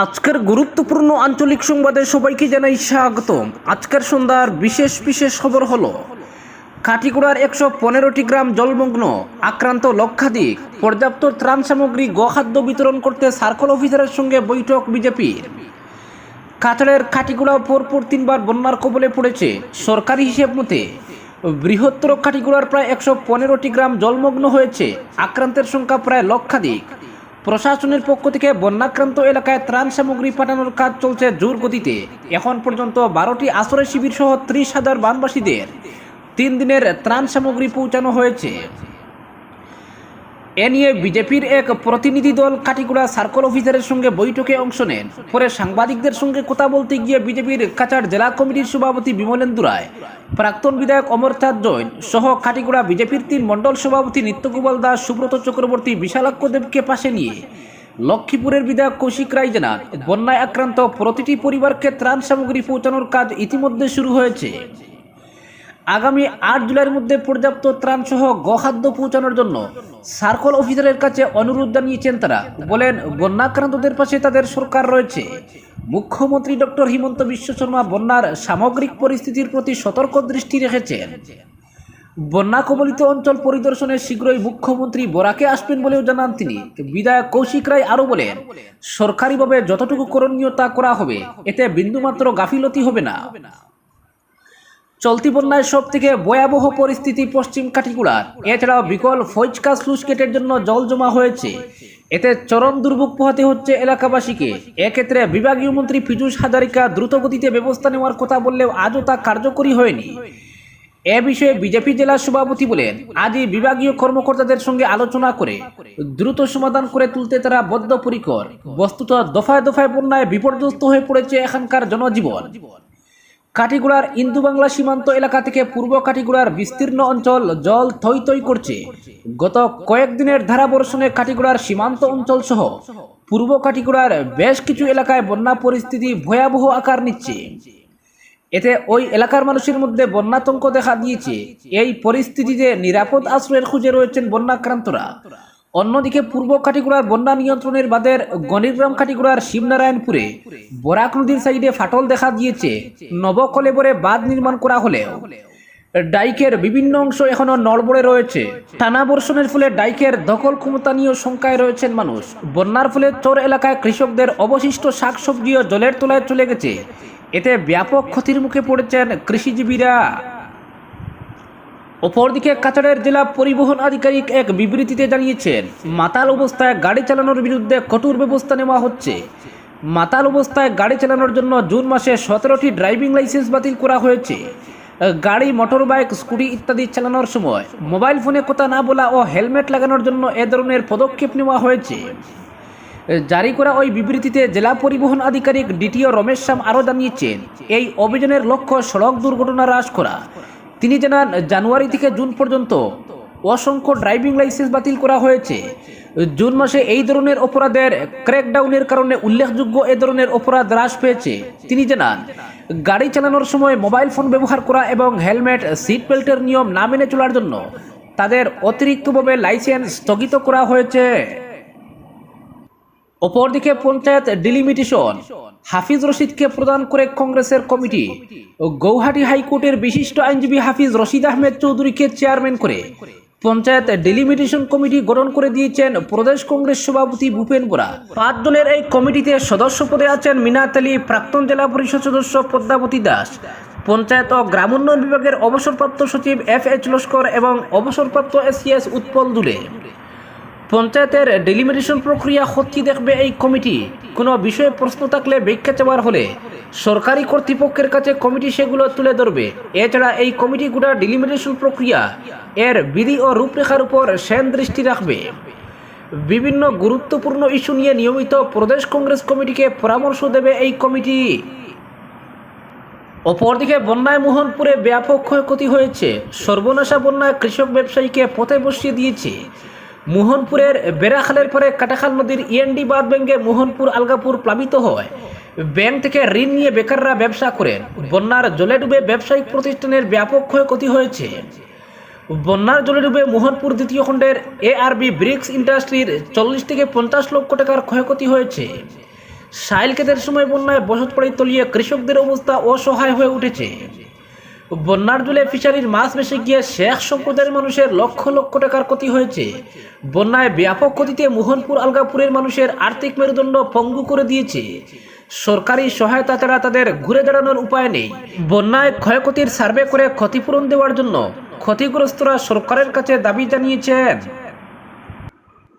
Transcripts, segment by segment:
আজকের গুরুত্বপূর্ণ আঞ্চলিক সংবাদে সবাইকে জানাই স্বাগতম। আজকের সন্ধ্যার বিশেষ বিশেষ খবর হলো কাটিগুড়ার একশো পনেরোটি গ্রাম জলমগ্ন, আক্রান্ত লক্ষাধিক, পর্যাপ্ত ত্রাণ সামগ্রী, গোখাদ্য বিতরণ করতে সার্কল অফিসারের সঙ্গে বৈঠক বিজেপির। কাছাড়ের কাটিগুড়া পরপর তিনবার বন্যার কবলে পড়েছে। সরকারি হিসেব মতে, বৃহত্তর কাটিগুড়ার প্রায় একশো পনেরোটি গ্রাম জলমগ্ন হয়েছে। আক্রান্তের সংখ্যা প্রায় লক্ষাধিক। প্রশাসনের পক্ষ থেকে বন্যাক্রান্ত এলাকায় ত্রাণ সামগ্রী পাঠানোর কাজ চলছে জোর গতিতে। এখন পর্যন্ত বারোটি আশ্রয় শিবির সহ ত্রিশ হাজার বানবাসীদের তিন দিনের ত্রাণ সামগ্রী পৌঁছানো হয়েছে। এ নিয়ে বিজেপির এক প্রতিনিধি দল কাটিগুড়া সার্কল অফিসারের সঙ্গে বৈঠকে অংশ নেন। পরে সাংবাদিকদের সঙ্গে কথা বলতে গিয়ে বিজেপির কাছাড় জেলা কমিটির সভাপতি বিমলেন্দু রায়, প্রাক্তন বিধায়ক অমরচাঁদ জৈন সহ কাটিগুড়া বিজেপির তিন মণ্ডল সভাপতি নিত্যগোপাল দাস, সুব্রত চক্রবর্তী, বিশালাক্ষ দেবকে পাশে নিয়ে লক্ষ্মীপুরের বিধায়ক কৌশিক রায় জানান বন্যায় আক্রান্ত প্রতিটি পরিবারকে ত্রাণ সামগ্রী পৌঁছানোর কাজ ইতিমধ্যে শুরু হয়েছে। আগামী আট জুলাইয়ের মধ্যে পর্যাপ্ত ত্রাণ সহ গোখাদ্য পৌঁছানোর জন্য সার্কল অফিসারের কাছে অনুরোধ জানিয়েছেন তারা। বলেন, বন্যাক্রান্তদের পাশে তাদের সরকার রয়েছে। মুখ্যমন্ত্রী ডক্টর হিমন্ত বিশ্ব শর্মা বন্যার সামগ্রিক পরিস্থিতির প্রতি সতর্ক দৃষ্টি রেখেছেন। বন্যা কবলিত অঞ্চল পরিদর্শনে শীঘ্রই মুখ্যমন্ত্রী বরাকে আসবেন বলেও জানান তিনি। বিধায়ক কৌশিক রায় আরও বলেন, সরকারিভাবে যতটুকু করণীয় তা করা হবে, এতে বিন্দুমাত্র গাফিলতি হবে না। চলতি বন্যায় সব থেকে ভয়াবহ পরিস্থিতি পশ্চিম কাটিগুড়ার এছাড়াও বিকল ফৈজকা স্লুস গেটের জন্য জল জমা হয়েছে। এতে চরম দুর্ভোগ পোহাতে হচ্ছে এলাকাবাসীকে। এক্ষেত্রে বিভাগীয় মন্ত্রী পীযূষ হাজারিকা দ্রুতগতিতে ব্যবস্থা নেওয়ার কথা বললেও আজও তা কার্যকরী হয়নি। এ বিষয়ে বিজেপি জেলা সভাপতি বলেন, আজই বিভাগীয় কর্মকর্তাদের সঙ্গে আলোচনা করে দ্রুত সমাধান করে তুলতে তারা বদ্ধপরিকর। বস্তুত দফায় দফায় বন্যায় বিপর্যস্ত হয়ে পড়েছে এখানকার জনজীবন। কাটিগুড়ার ইন্দু বাংলা সীমান্ত এলাকা থেকে পূর্ব কাটিগুড়ার বিস্তীর্ণ অঞ্চল জল থই থই করছে। গত কয়েকদিনের ধারাবর্ষণে কাটিগুড়ার সীমান্ত অঞ্চল সহ পূর্ব কাটিগুড়ার বেশ কিছু এলাকায় বন্যা পরিস্থিতি ভয়াবহ আকার নিচ্ছে। এতে ওই এলাকার মানুষের মধ্যে বন্যাতঙ্ক দেখা দিয়েছে। এই পরিস্থিতিতে নিরাপদ আশ্রয়ের খুঁজে রয়েছেন বন্যাক্রান্তরা। অন্যদিকে পূর্ব কাটিগুড়ার বন্যা নিয়ন্ত্রণের বাদের গণিরগ্রাম কাটিগুড়ার শিবনারায়ণপুরে বরাক নদীর সাইডে ফাটল দেখা দিয়েছে। নবকলেবরে বাঁধ নির্মাণ করা হলেও ডাইকের বিভিন্ন অংশ এখনও নড়বড়ে রয়েছে। টানা বর্ষণের ফলে ডাইকের দখল ক্ষমতা নিয়েও শঙ্কায় রয়েছেন মানুষ। বন্যার ফলে চোর এলাকায় কৃষকদের অবশিষ্ট শাকসবজিও জলের তলায় চলে গেছে। এতে ব্যাপক ক্ষতির মুখে পড়েছেন কৃষিজীবীরা। অপরদিকে কাছাড়ের জেলা পরিবহন আধিকারিক এক বিবৃতিতে জানিয়েছেন, মাতাল অবস্থায় গাড়ি চালানোর বিরুদ্ধে কঠোর ব্যবস্থা নেওয়া হচ্ছে। মাতাল অবস্থায় গাড়ি চালানোর জন্য জুন মাসে সতেরোটি ড্রাইভিং লাইসেন্স বাতিল করা হয়েছে। গাড়ি মোটর বাইক স্কুটি ইত্যাদি চালানোর সময় মোবাইল ফোনে কথা না বলা ও হেলমেট লাগানোর জন্য এ ধরনের পদক্ষেপ নেওয়া হয়েছে। জারি করা ওই বিবৃতিতে জেলা পরিবহন আধিকারিক ডিটিও রমেশ শ্যাম আরও জানিয়েছেন, এই অভিযানের লক্ষ্য সড়ক দুর্ঘটনা হ্রাস করা। তিনি জানান জানুয়ারি থেকে জুন পর্যন্ত অসংখ্য ড্রাইভিং লাইসেন্স বাতিল করা হয়েছে। জুন মাসে এই ধরনের অপরাধের ক্র্যাকডাউনের কারণে উল্লেখযোগ্য এ ধরনের অপরাধ হ্রাস পেয়েছে। তিনি জানান গাড়ি চালানোর সময় মোবাইল ফোন ব্যবহার করা এবং হেলমেট সিট বেল্টের নিয়ম না মেনে চলার জন্য তাদের অতিরিক্তভাবে লাইসেন্স স্থগিত করা হয়েছে। অপরদিকে পঞ্চায়েত ডিলিমিটেশন হাফিজ রশিদকে প্রদান করে কংগ্রেসের কমিটি গৌহাটি হাইকোর্টের বিশিষ্ট আইনজীবী হাফিজ রশিদ আহমেদ চৌধুরীকে চেয়ারম্যান করে পঞ্চায়েত ডিলিমিটেশন কমিটি গঠন করে দিয়েছেন প্রদেশ কংগ্রেস সভাপতি ভূপেন বোরা। পাঁচজনের এই কমিটিতে সদস্য পদে আছেন মিনাত আলী, প্রাক্তন জেলা পরিষদ সদস্য পদ্মাবতী দাস, পঞ্চায়েত ও গ্রামোন্নয়ন বিভাগের অবসরপ্রাপ্ত সচিব এফ এইচ লস্কর এবং অবসরপ্রাপ্ত এসিএস উৎপল দুলে। পঞ্চায়েতের ডেলিমিটেশন প্রক্রিয়া সত্যি দেখবে এই কমিটি? কোনো বিষয়ে প্রশ্ন থাকলে ব্যাখ্যা চাওয়ার হলে সরকারি কর্তৃপক্ষের কাছে কমিটি সেগুলো তুলে ধরবে। এছাড়া এই কমিটি গোটা ডিলিমিটেশন প্রক্রিয়া এর বিধি ও রূপরেখার উপর সেন দৃষ্টি রাখবে। বিভিন্ন গুরুত্বপূর্ণ ইস্যু নিয়ে নিয়মিত প্রদেশ কংগ্রেস কমিটিকে পরামর্শ দেবে এই কমিটি। অপরদিকে বন্যায় মোহনপুরে ব্যাপক ক্ষয়ক্ষতি হয়েছে। সর্বনাশা বন্যায় কৃষক ব্যবসায়ীকে পথে বসিয়ে দিয়েছে। মোহনপুরের বেড়াখালের পরে কাটাখাল নদীর ইএনডি বাঁধ ভেঙে মোহনপুর আলগাপুর প্লাবিত হয়। ব্যাংক থেকে ঋণ নিয়ে বেকাররা ব্যবসা করেন। বন্যার জলে ডুবে ব্যবসায়িক প্রতিষ্ঠানের ব্যাপক ক্ষয়ক্ষতি হয়েছে। বন্যার জলে ডুবে মোহনপুর দ্বিতীয় খণ্ডের এআরবি ব্রিক্স ইন্ডাস্ট্রির চল্লিশ থেকে পঞ্চাশ লক্ষ টাকার ক্ষয়ক্ষতি হয়েছে। সাইলকেতের সময় বন্যায় বসতবাড়ি তলিয়ে কৃষকদের অবস্থা অসহায় হয়ে উঠেছে। বন্যার জলে ফিশারির মাছ ভেসে গিয়ে শেখ সম্প্রদায়ের মানুষের লক্ষ লক্ষ টাকার ক্ষতি হয়েছে। বন্যায় ব্যাপক ক্ষতিতে মোহনপুর আলগাপুরের মানুষের আর্থিক মেরুদণ্ড পঙ্গু করে দিয়েছে। সরকারি সহায়তা ছাড়া তাদের ঘুরে দাঁড়ানোর উপায় নেই। বন্যায় ক্ষয়ক্ষতির সার্ভে করে ক্ষতিপূরণ দেওয়ার জন্য ক্ষতিগ্রস্তরা সরকারের কাছে দাবি জানিয়েছেন।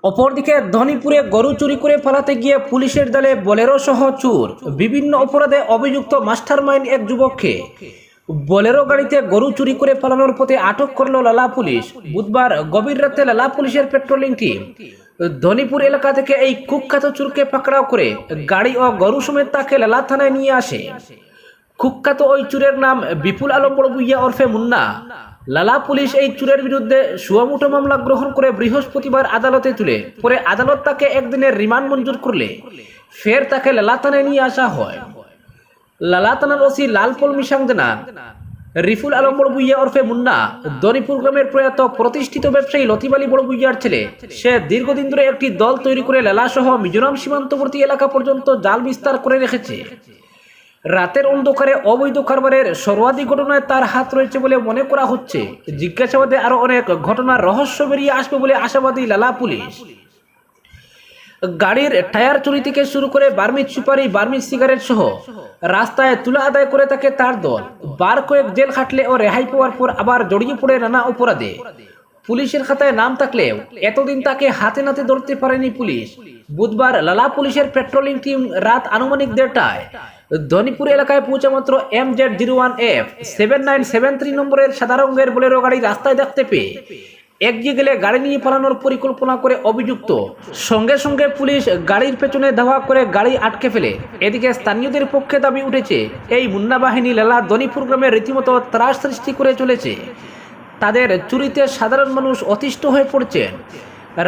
অপরদিকে ধনীপুরে গরু চুরি করে পালাতে গিয়ে পুলিশের দলে বলেরো সহ চুর। বিভিন্ন অপরাধে অভিযুক্ত মাস্টারমাইন্ড এক যুবককে বলেরো গাড়িতে গরু চুরি করে পালানোর পথে আটক করল লালা পুলিশ। বুধবার গভীর রাতে লালা পুলিশের পেট্রোলিং টিম ধনীপুর এলাকা থেকে এই কুখ্যাত চুরকে পাকড়াও করে গাড়ি ও গরু সমেত তাকে লালা থানায় নিয়ে আসে। কুখ্যাত ওই চুরের নাম বিপুল আলম বড়বুইয়া ওরফে মুন্না। লালা পুলিশ এই চুরের বিরুদ্ধে সুয়ামুটো মামলা গ্রহণ করে বৃহস্পতিবার আদালতে তুলে, পরে আদালত তাকে একদিনের রিমান্ড মঞ্জুর করলে, ফের তাকে লালা থানায় নিয়ে আসা হয়। লালা ওসি লালপল মিশাং জানান রিফুল আলম বড়বুইয়া ওরফে মুন্না। দরিপুর গ্রামের প্রয়াত প্রতিষ্ঠিত ব্যবসায়ী লতিফ আলী বড়বুইয়ার ছেলে। সে দীর্ঘদিন ধরে একটি দল তৈরি করে লালা সহ মিজোরাম সীমান্তবর্তী এলাকা পর্যন্ত জাল বিস্তার করে রেখেছে। রাতের অন্ধকারে অবৈধ কারবারের সর্বাধিক ঘটনায় তার হাত রয়েছে বলে মনে করা হচ্ছে। জিজ্ঞাসাবাদে আরও অনেক ঘটনার রহস্য বেরিয়ে আসবে বলে আশাবাদী লালা পুলিশ। গাড়ির টায়ার চুরি থেকে শুরু করে বার্মিজ সুপারি, বার্মিজ সিগারেট সহ রাস্তায় তুলা আদায় করে থাকে তার দল। বার কয়েক জেল খাটলে ও রেহাই পাওয়ার পর আবার জড়িয়ে পড়ে নানা অপরাধে। পুলিশের খাতায় নাম থাকলেও এতদিন তাকে হাতে নাতে ধরতে পারেনি পুলিশ। বুধবার লালা পুলিশের পেট্রোলিং টিম রাত আনুমানিক দেড়টায় ধনীপুর এলাকায় পৌঁছা মাত্র M Z zero one F seven nine seven three নম্বরের সাদা রঙের বোলেরো গাড়ি রাস্তায় দেখতে পেয়ে এগিয়ে গেলে গাড়ি নিয়ে পালানোর পরিকল্পনা করে অভিযুক্ত। সঙ্গে সঙ্গে পুলিশ গাড়ির পেছনে ধাওয়া করে গাড়ি আটকে ফেলে। এদিকে স্থানীয়দের পক্ষে দাবি উঠেছে, এই মুন্না বাহিনী লেলা দনিপুর গ্রামে রীতিমতো ত্রাস সৃষ্টি করে চলেছে। তাদের চুরিতে সাধারণ মানুষ অতিষ্ঠ হয়ে পড়ছেন।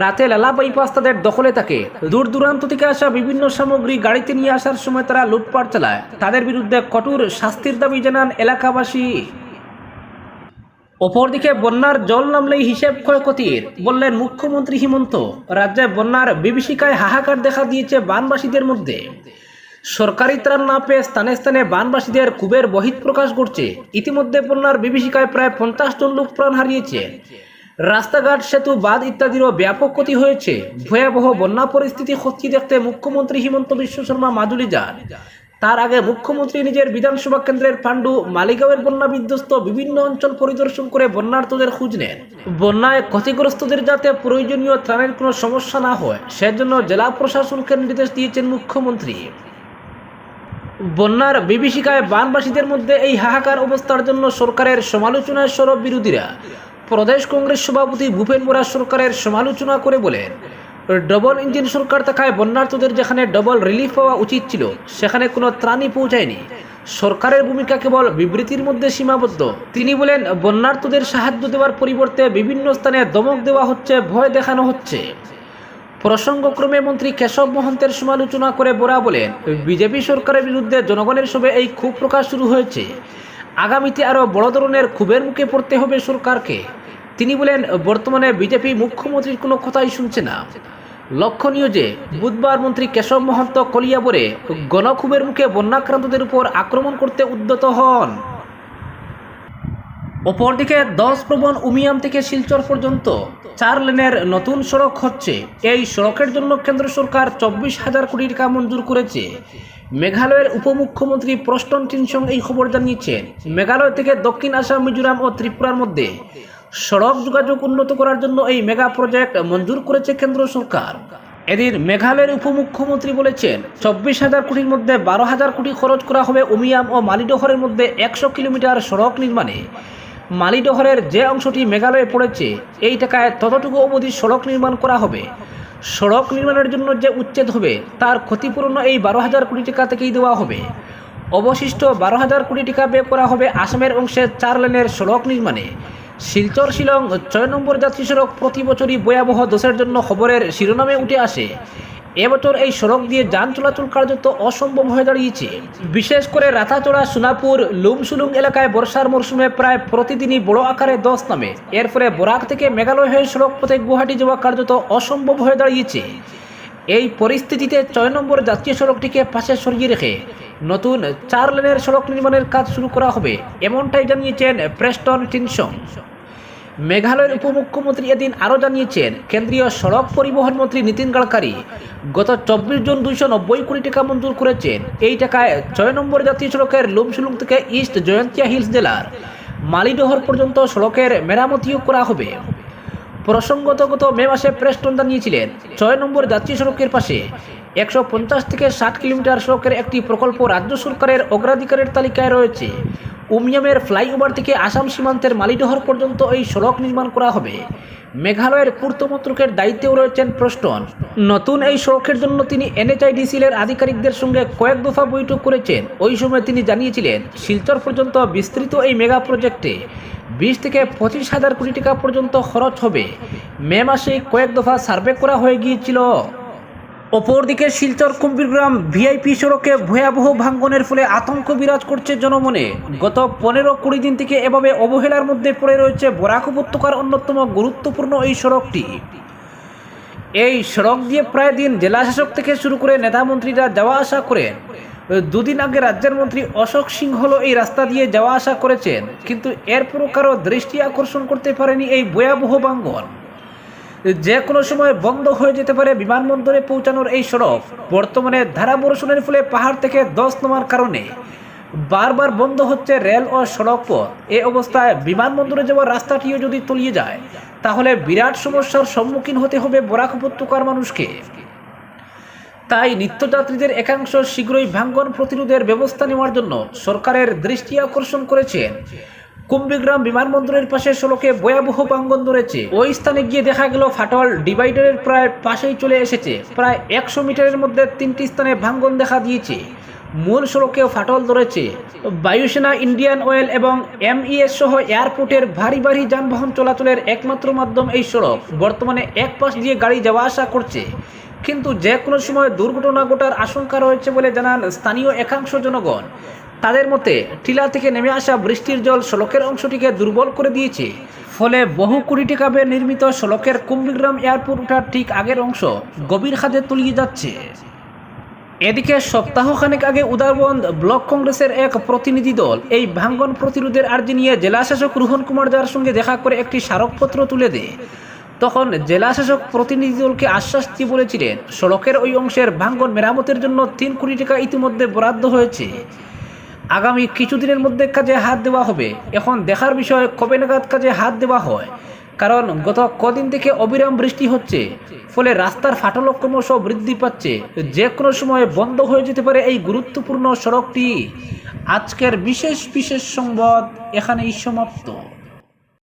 রাতে লালা বাইপাস তাদের দখলে থাকে। দূর দূরান্ত থেকে আসা বিভিন্ন সামগ্রী গাড়িতে নিয়ে আসার সময় তারা লুটপাট চালায়। তাদের বিরুদ্ধে কঠোর শাস্তির দাবি জানান এলাকাবাসী। অপরদিকে বন্যার জল নামলেই হিসেব ক্ষয়ক্ষতির বললেন মুখ্যমন্ত্রী হিমন্ত। রাজ্যে বন্যার বিভীষিকায় হাহাকার দেখা দিয়েছে বানবাসীদের মধ্যে। সরকারি ত্রাণ না পেয়ে স্থানে স্থানে বানবাসীদের ক্ষোভের বহিঃপ্রকাশ ঘটছে। ইতিমধ্যে বন্যার বিভীষিকায় প্রায় পঞ্চাশ জন লোক প্রাণ হারিয়েছে। রাস্তাঘাট, সেতু, বাঁধ ইত্যাদিরও ব্যাপক ক্ষতি হয়েছে। ভয়াবহ বন্যা পরিস্থিতি হচ্ছে দেখতে মুখ্যমন্ত্রী হিমন্ত বিশ্ব শর্মা মাদুলি যান তার আগে মুখ্যমন্ত্রী নিজের বিধানসভা কেন্দ্রের পাণ্ডু মালিগাঁওয়ের বন্যা বিধ্বস্ত বিভিন্ন অঞ্চল পরিদর্শন করে বন্যার্থদের খোঁজ নেন। বন্যায় ক্ষতিগ্রস্তদের যাতে প্রয়োজনীয় ত্রাণের কোনো সমস্যা না হয়, সেজন্য জেলা প্রশাসনকে নির্দেশ দিয়েছেন মুখ্যমন্ত্রী। বন্যার বিভীষিকায় বানবাসীদের মধ্যে এই হাহাকার অবস্থার জন্য সরকারের সমালোচনায় সরব বিরোধীরা প্রদেশ কংগ্রেস সভাপতি ভূপেন বোরা সরকারের সমালোচনা করে বলেন ডবল ইঞ্জিন সরকার থাকায় বন্যার্থদের যেখানে ডবল রিলিফ পাওয়া উচিত ছিল, সেখানে কোনো ত্রাণই পৌঁছায়নি। সরকারের ভূমিকা কেবল বিবৃতির মধ্যে সীমাবদ্ধ। তিনি বলেন, বন্যার্থদের সাহায্য দেওয়ার পরিবর্তে বিভিন্ন স্থানে দমক দেওয়া হচ্ছে, ভয় দেখানো হচ্ছে। প্রসঙ্গক্রমে মন্ত্রী কেশব মহন্তের সমালোচনা করে বোরা বলেন, বিজেপি সরকারের বিরুদ্ধে জনগণের সবে এই ক্ষোভ প্রকাশ শুরু হয়েছে। আগামীতে আরও বড় ধরনের ক্ষোভের মুখে পড়তে হবে সরকারকে। তিনি বলেন, বর্তমানে বিজেপি মুখ্যমন্ত্রীর কোনো কথাই শুনছে না। লক্ষণীয় যে, বুধবার মন্ত্রী কেশব মহন্ত কলিয়াবরে গণক্ষোভের মুখে বন্যাক্রান্তদের উপর আক্রমণ করতে উদ্যত হন। অপরদিকে দশ প্রবণ উমিয়াম থেকে শিলচর পর্যন্ত চার লেনের নতুন সড়ক হচ্ছে। এই সড়কের জন্য কেন্দ্র সরকার চব্বিশ হাজার কোটি টাকা মঞ্জুর করেছে। মেঘালয়ের উপমুখ্যমন্ত্রী প্রষ্টন টিনসং এই খবর জানিয়েছেন। মেঘালয় থেকে দক্ষিণ আসাম, মিজোরাম ও ত্রিপুরার মধ্যে সড়ক যোগাযোগ উন্নত করার জন্য এই মেগা প্রজেক্ট মঞ্জুর করেছে কেন্দ্র সরকার। এদিন মেঘালয়ের উপমুখ্যমন্ত্রী বলেছেন, চব্বিশ হাজার কোটির মধ্যে বারো হাজার কোটি খরচ করা হবে উমিয়াম ও মালিডহরের মধ্যে একশো কিলোমিটার সড়ক নির্মাণে। মালিডহরের যে অংশটি মেঘালয়ে পড়েছে, এই টাকায় ততটুকু অবধি সড়ক নির্মাণ করা হবে। সড়ক নির্মাণের জন্য যে উচ্ছেদ হবে, তার ক্ষতিপূরণ এই বারো হাজার কোটি টাকা থেকেই দেওয়া হবে। অবশিষ্ট বারো হাজার কোটি টাকা ব্যয় করা হবে আসামের অংশে চার লেনের সড়ক নির্মাণে। শিলচর শিলং ছয় নম্বর যাত্রী সড়ক প্রতি বছরই ভয়াবহ দোষের জন্য খবরের শিরোনামে উঠে আসে। এবছর এই সড়ক দিয়ে যান চলাচল কার্যত অসম্ভব হয়ে দাঁড়িয়েছে। বিশেষ করে রাতাচড়া সোনাপুর, লুমসুলুং এলাকায় বর্ষার মরশুমে প্রায় প্রতিদিনই বড় আকারে দশ নামে। এর ফলে বরাক থেকে মেঘালয় হয়ে সড়ক পথে গুয়াহাটি যাওয়া কার্যত অসম্ভব হয়ে দাঁড়িয়েছে। এই পরিস্থিতিতে ছয় নম্বর জাতীয় সড়কটিকে পাশে সরিয়ে রেখে নতুন চার লেনের সড়ক নির্মাণের কাজ শুরু করা হবে, এমনটাই জানিয়েছেন প্রেস্টন টিনসং মেঘালয়ের উপমুখ্যমন্ত্রী এদিন আরও জানিয়েছেন, কেন্দ্রীয় সড়ক পরিবহন মন্ত্রী নীতিন গাডকারি গত চব্বিশ জুন দুইশো নব্বই কোটি টাকা মঞ্জুর করেছেন। এই টাকায় ছয় নম্বর জাতীয় সড়কের লুমসুলুং থেকে ইস্ট জয়ন্তিয়া হিলস জেলার মালিডহর পর্যন্ত সড়কের মেরামতিও করা হবে। প্রসঙ্গত গত মে মাসে প্রেস্টন জানিয়েছিলেন, ছয় নম্বর জাতীয় সড়কের পাশে একশো পঞ্চাশ থেকে ষাট কিলোমিটার সড়কের একটি প্রকল্প রাজ্য সরকারের অগ্রাধিকারের তালিকায় রয়েছে। উমিয়ামের ফ্লাইওভার থেকে আসাম সীমান্তের মালিডহর পর্যন্ত এই সড়ক নির্মাণ করা হবে। মেঘালয়ের পূর্ত মন্ত্রকের দায়িত্বেও রয়েছেন প্রস্টন নতুন এই সড়কের জন্য তিনি এনএচআইডিসিএল এর আধিকারিকদের সঙ্গে কয়েক দফা বৈঠক করেছেন। ওই সময় তিনি জানিয়েছিলেন, শিলচর পর্যন্ত বিস্তৃত এই মেগা প্রজেক্টে বিশ থেকে পঁচিশ হাজার কোটি টাকা পর্যন্ত খরচ হবে। মে মাসে কয়েক দফা সার্ভে করা হয়ে গিয়েছিল। অপরদিকে শিলচর কুম্ভীরগ্রাম ভিআইপি সড়কে ভয়াবহ ভাঙ্গনের ফলে আতঙ্ক বিরাজ করছে জনমনে। গত পনেরো কুড়ি দিন থেকে এভাবে অবহেলার মধ্যে পড়ে রয়েছে বরাক উপত্যকার অন্যতম গুরুত্বপূর্ণ এই সড়কটি। এই সড়ক দিয়ে প্রায় দিন জেলাশাসক থেকে শুরু করে নেতামন্ত্রীরা যাওয়া আসা করেন। দুদিন আগে রাজ্যের মন্ত্রী অশোক সিংহল এই রাস্তা দিয়ে যাওয়া আসা করেছেন, কিন্তু এরপরও কারও দৃষ্টি আকর্ষণ করতে পারেনি এই ভয়াবহ ভাঙ্গন। যে কোনো সময় বন্ধ হয়ে যেতে পারে বিমানবন্দরে পৌঁছানোর এই সড়ক। বর্তমানে ধারা বর্ষণের ফলে পাহাড় থেকে দশ নামার কারণে বারবার বন্ধ হচ্ছে রেল ও সড়ক পথ। এই অবস্থায় বিমানবন্দরে যাওয়ার রাস্তাটিও যদি তলিয়ে যায়, তাহলে বিরাট সমস্যার সম্মুখীন হতে হবে বরাক উপত্যকার মানুষকে। তাই নিত্যযাত্রীদের একাংশ শীঘ্রই ভাঙ্গন প্রতিরোধের ব্যবস্থা নেওয়ার জন্য সরকারের দৃষ্টি আকর্ষণ করেছেন কুম্বিগ্রাম বিমানবন্দরের পাশে সড়কে ভয়াবহ ভাঙ্গন ধরেছে। ওই স্থানে গিয়ে দেখা গেল ফাটল ডিভাইডারের প্রায় পাশেই চলে এসেছে। প্রায় একশো মিটারের মধ্যে তিনটি স্থানে ভাঙ্গন দেখা দিয়েছে। মূল সড়কেও ফাটল ধরেছে। বায়ুসেনা, ইন্ডিয়ান অয়েল এবং এমইএস সহ এয়ারপোর্টের ভারী ভারী যানবাহন চলাচলের একমাত্র মাধ্যম এই সড়ক। বর্তমানে এক পাশ দিয়ে গাড়ি যাওয়া আসা করছে। কিন্তু যে কোনো সময় দুর্ঘটনা ঘটার আশঙ্কা রয়েছে বলে জানান স্থানীয় একাংশ জনগণ। তাদের মতে টিলা থেকে নেমে আসা বৃষ্টির জল সড়কের অংশটিকে দুর্বল করে দিয়েছে। ফলে বহু কোটি টাকা ব্যয়ে নির্মিত সড়কের কুম্বিগ্রাম এয়ারপোর্ট ওঠার ঠিক আগের অংশ গভীর খাদে তলিয়ে যাচ্ছে। এদিকে সপ্তাহখানেক আগে উদারবন্দ ব্লক কংগ্রেসের এক প্রতিনিধি দল এই ভাঙ্গন প্রতিরোধের আর্জি নিয়ে জেলাশাসক রোহন কুমার যার সঙ্গে দেখা করে একটি স্মারকপত্র তুলে দেয়। তখন জেলাশাসক প্রতিনিধি দলকে আশ্বাস দিয়ে বলেছিলেন সড়কের ওই অংশের ভাঙ্গন মেরামতের জন্য তিন কোটি টাকা ইতিমধ্যে বরাদ্দ হয়েছে। আগামী কিছুদিনের মধ্যে কাজে হাত দেওয়া হবে। এখন দেখার বিষয়, কবে নাগাদ কাজে হাত দেওয়া হয়? কারণ গত কদিন থেকে অবিরাম বৃষ্টি হচ্ছে, ফলে রাস্তার ফাটল ক্রমশ বৃদ্ধি পাচ্ছে। যে কোনো সময় বন্ধ হয়ে যেতে পারে এই গুরুত্বপূর্ণ সড়কটি। আজকের বিশেষ বিশেষ সংবাদ এখানেই সমাপ্ত।